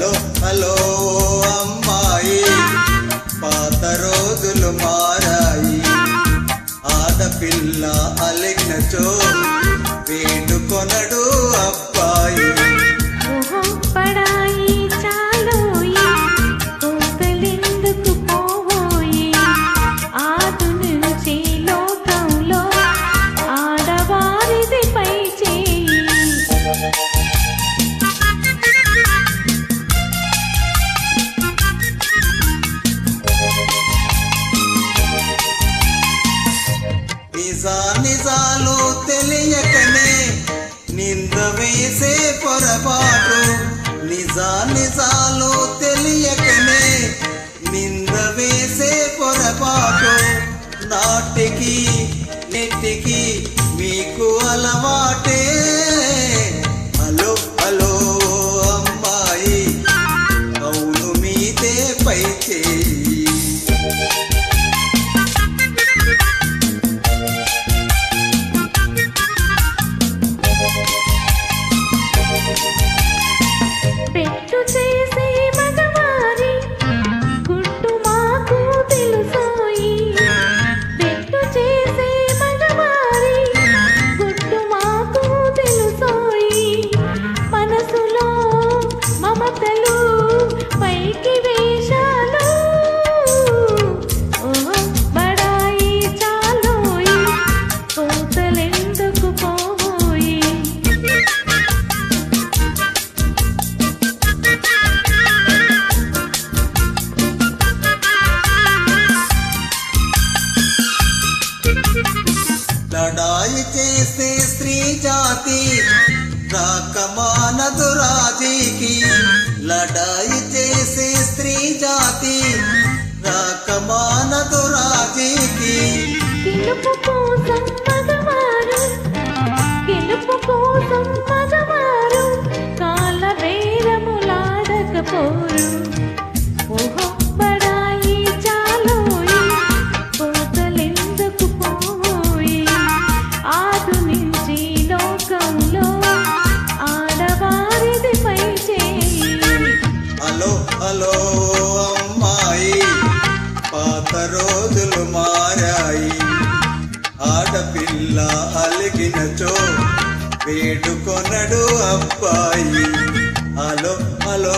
Hello hello అమ్మాయి. పాత రోజులు మారాయి. ఆడపిల్ల అలిగ్నచో వేడి నిజా నిజాలు తెలియకనే నింద వేసే పొరపాటు. నిజా నిజాలు తెలియకనే నింద వేసే పొరపాటు. నాటికి నెట్టికి మీకు అలవాటే. హలో హలో అమ్మాయి అవును మీదే పై లడాయి స్త్రీ జాతి రాకమానదు రాజీకి. లడాయి చేసే స్త్రీ జాతి రాకమానదు రాజీకి. గెలుపు కోసం మగవారు గెలుపు కోసం మగవారు కాల నిలుచో వేడుకొనడు అబ్బాయి. Hello hello